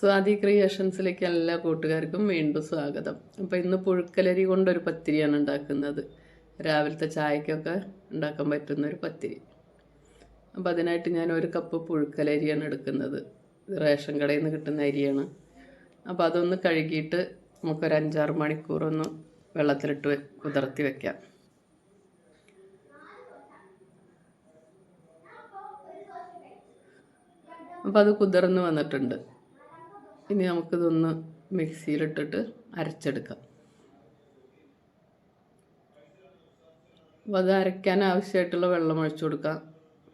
സ്വാതി ക്രിയേഷൻസിലേക്ക് എല്ലാ കൂട്ടുകാർക്കും വീണ്ടും സ്വാഗതം. അപ്പോൾ ഇന്ന് പുഴുക്കലരി കൊണ്ടൊരു പത്തിരിയാണ് ഉണ്ടാക്കുന്നത്. രാവിലത്തെ ചായക്കൊക്കെ ഉണ്ടാക്കാൻ പറ്റുന്ന ഒരു പത്തിരി. അപ്പോൾ അതിനായിട്ട് ഞാൻ ഒരു കപ്പ് പുഴുക്കലരിയാണ് എടുക്കുന്നത്. റേഷൻ കടയിൽ നിന്ന് കിട്ടുന്ന അരിയാണ്. അപ്പോൾ അതൊന്ന് കഴുകിയിട്ട് നമുക്കൊരു അഞ്ചാറ് മണിക്കൂറൊന്ന് വെള്ളത്തിലിട്ട് കുതിർത്തി വെക്കാം. അപ്പോൾ അത് കുതിർന്ന് വന്നിട്ടുണ്ട്. ഇനി നമുക്കിതൊന്ന് മിക്സിയിലിട്ടിട്ട് അരച്ചെടുക്കാം. അപ്പോൾ അത് അരയ്ക്കാൻ ആവശ്യമായിട്ടുള്ള വെള്ളം ഒഴിച്ചു കൊടുക്കുക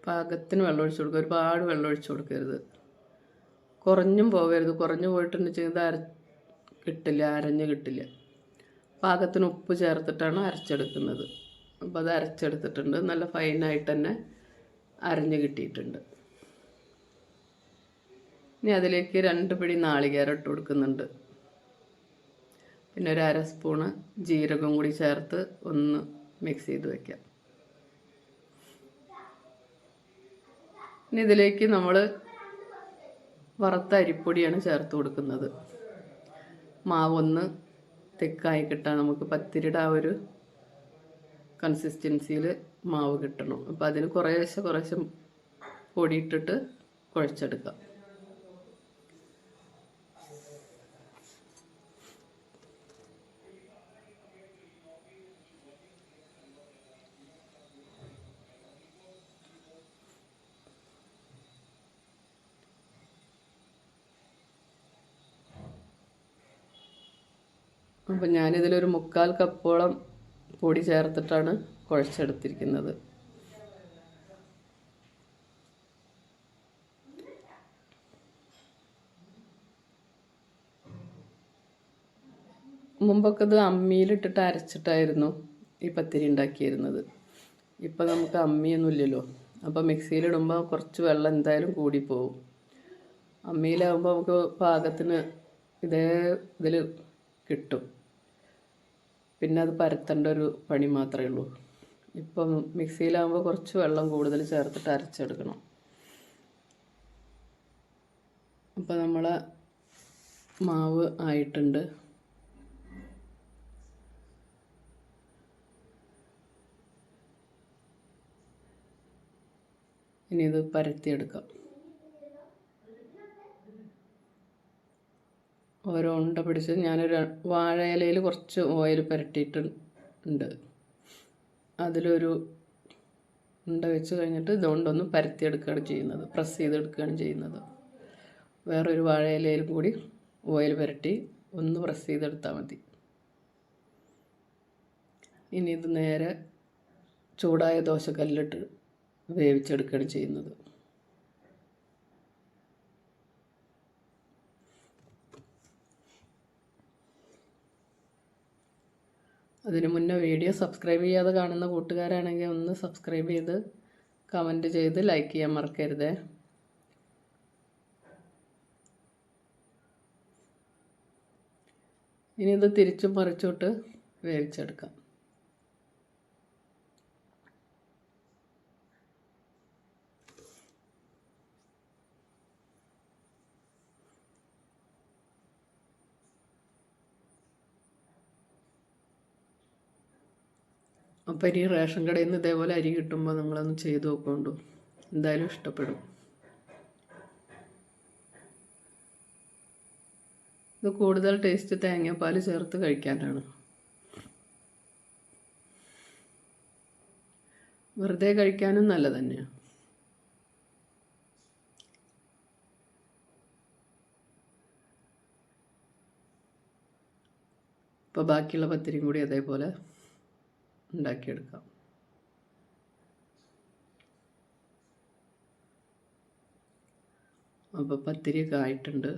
പാകത്തിന് വെള്ളം ഒഴിച്ചു കൊടുക്കുക ഒരുപാട് വെള്ളം ഒഴിച്ചു കൊടുക്കരുത്. കുറഞ്ഞും പോകരുത്. കുറഞ്ഞു പോയിട്ടുണ്ടെങ്കിൽ ഇത് അര കിട്ടില്ല അരഞ്ഞ് കിട്ടില്ല. പാകത്തിന് ഉപ്പ് ചേർത്തിട്ടാണ് അരച്ചെടുക്കുന്നത്. അപ്പോൾ അത് അരച്ചെടുത്തിട്ടുണ്ട്. നല്ല ഫൈനായിട്ട് തന്നെ അരഞ്ഞ് കിട്ടിയിട്ടുണ്ട്. ഇനി അതിലേക്ക് രണ്ട് പിടി നാളികേരം ഇട്ട് കൊടുക്കുന്നുണ്ട്. പിന്നെ ഒരു അര സ്പൂണ് ജീരകം കൂടി ചേർത്ത് ഒന്ന് മിക്സ് ചെയ്ത് വയ്ക്കാം ഇനി ഇതിലേക്ക് നമ്മൾ വറുത്ത അരിപ്പൊടിയാണ് ചേർത്ത് കൊടുക്കുന്നത്. മാവൊന്ന് തെക്കായി കിട്ടാൻ നമുക്ക് പത്തിരിയുടെ ആ ഒരു കൺസിസ്റ്റൻസിയിൽ മാവ് കിട്ടണം. അപ്പോൾ അതിന് കുറേശ്ശെ കുറേശ്ശെ പൊടിയിട്ടിട്ട് കുഴച്ചെടുക്കാം. അപ്പം ഞാനിതിലൊരു മുക്കാൽ കപ്പോളം പൊടി ചേർത്തിട്ടാണ് കുഴച്ചെടുത്തിരിക്കുന്നത്. മുമ്പൊക്കെ ഇത് അമ്മിയിലിട്ടിട്ട് അരച്ചിട്ടായിരുന്നു ഈ പത്തിരി ഉണ്ടാക്കിയിരുന്നത്. ഇപ്പം നമുക്ക് അമ്മിയൊന്നും ഇല്ലല്ലോ. അപ്പോൾ മിക്സിയിലിടുമ്പോൾ കുറച്ച് വെള്ളം എന്തായാലും കൂടിപ്പോവും. അമ്മിയിലാവുമ്പോൾ നമുക്ക് പാകത്തിന് ഇതേ ഇതിൽ കിട്ടും. പിന്നെ അത് പരത്തേണ്ട ഒരു പണി മാത്രമേ ഉള്ളൂ. ഇപ്പം മിക്സിയിലാകുമ്പോൾ കുറച്ച് വെള്ളം കൂടുതൽ ചേർത്തിട്ട് അരച്ചെടുക്കണം. അപ്പോൾ നമ്മളെ മാവ് ആയിട്ടുണ്ട്. ഇനി ഇത് പരത്തിയെടുക്കാം. ഓരോ ഉണ്ട പിടിച്ച് ഞാനൊരു വാഴയിലയിൽ കുറച്ച് ഓയിൽ പുരട്ടിയിട്ടുണ്ട്. അതിലൊരു ഉണ്ട വെച്ച് കഴിഞ്ഞിട്ട് ഇതുകൊണ്ടൊന്ന് പരത്തിയെടുക്കുകയാണ് ചെയ്യുന്നത്. പ്രസ് ചെയ്തെടുക്കുകയാണ് ചെയ്യുന്നത്. വേറൊരു വാഴയിലയിൽ കൂടി ഓയിൽ പുരട്ടി ഒന്ന് പ്രസ് ചെയ്തെടുത്താൽ മതി. ഇനി ഇത് നേരെ ചൂടായ ദോശക്കല്ലിട്ട് വേവിച്ചെടുക്കുകയാണ് ചെയ്യുന്നത്. അതിന് മുന്നേ വീഡിയോ സബ്സ്ക്രൈബ് ചെയ്യാതെ കാണുന്ന കൂട്ടുകാരാണെങ്കിൽ ഒന്ന് സബ്സ്ക്രൈബ് ചെയ്ത് കമന്റ് ചെയ്ത് ലൈക്ക് ചെയ്യാൻ മറക്കരുതേ. ഇനി ഇത് തിരിച്ചും മറിച്ചോട്ട് വേവിച്ചെടുക്കാം. അപ്പോൾ ഇനി റേഷൻ കടയിൽ നിന്ന് ഇതേപോലെ അരി കിട്ടുമ്പോൾ നിങ്ങളൊന്ന് ചെയ്ത് നോക്കൊണ്ടു. എന്തായാലും ഇഷ്ടപ്പെടും. ഇത് കൂടുതൽ ടേസ്റ്റ് തേങ്ങാപ്പാൽ ചേർത്ത് കഴിക്കാനാണ്. വെറുതെ കഴിക്കാനും നല്ല തന്നെയാണ് ഇപ്പോൾ ബാക്കിയുള്ള പത്തിരിയും കൂടി അതേപോലെ ഉണ്ടാക്കിയെടുക്കാം. അപ്പോൾ പത്തിരിയൊക്കെ ആയിട്ടുണ്ട്.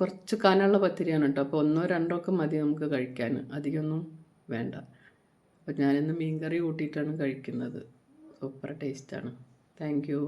കുറച്ച് കനമുള്ള പത്തിരിയാണ് കേട്ടോ. അപ്പോൾ ഒന്നോ രണ്ടോ ഒക്കെ മതി നമുക്ക് കഴിക്കാൻ. അധികമൊന്നും വേണ്ട. അപ്പോൾ ഞാനിന്ന് മീൻകറി കൂട്ടിയിട്ടാണ് കഴിക്കുന്നത്. സൂപ്പർ ടേസ്റ്റാണ് താങ്ക് യു.